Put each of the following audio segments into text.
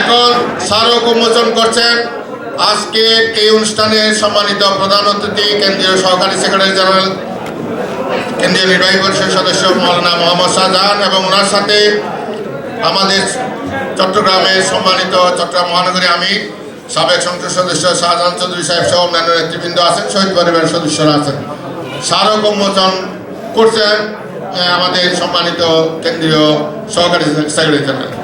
এখন স্মারক উন্মোচন করছেন। আজকের এই অনুষ্ঠানে সম্মানিত প্রধান অতিথি, কেন্দ্রীয় সহকারী সেক্রেটারি জেনারেল, কেন্দ্রীয় নির্বাহী পরিষদ সদস্য মৌলানা মোহাম্মদ শাহজাহান এবং ওনার সাথে আমাদের চট্টগ্রামের সম্মানিত চট্টগ্রাম মহানগরী আমি, সাবেক সংসদ সদস্য শাহজাহান চৌধুরী সাহেব সহ অন্যান্য নেতৃবৃন্দ আছেন, শহীদ পরিবারের সদস্যরা আছেন। স্মারক উন্মোচন করছেন আমাদের সম্মানিত কেন্দ্রীয় সহকারী সেক্রেটারি জেনারেল।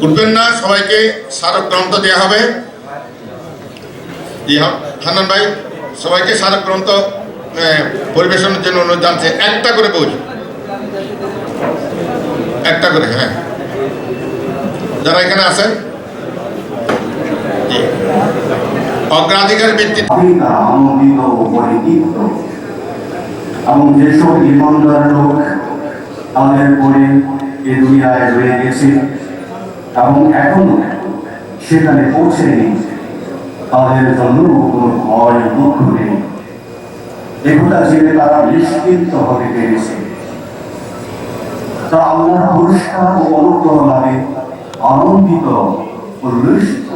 উঠবেন না, সবাইকে স্মারক গ্রন্থ দেওয়া হবে। জি হা- হান্নান ভাই, সবাইকে স্মারক গ্রন্থ পরিবেশনের জন্য অনুরোধ জানছে। একটা করে বই একটা করে হ্যাঁ। যারা এখানে আছেন অগ্রাধিকার ভিত্তিতে আমি তারা আনন্দিত এবং যেসব ইমানদার লোক তাদের পরে এ দুনিয়ায় রয়ে গেছে এবং এখনও সেখানে পৌঁছেনি তাদের জন্য কোনো ভয় দুঃখ নেই। এগুলা জেনে তারা নিশ্চিন্ত হতে পেরেছে। তা আল্লাহ পুরস্কার ও আনন্দিত উল্লসিত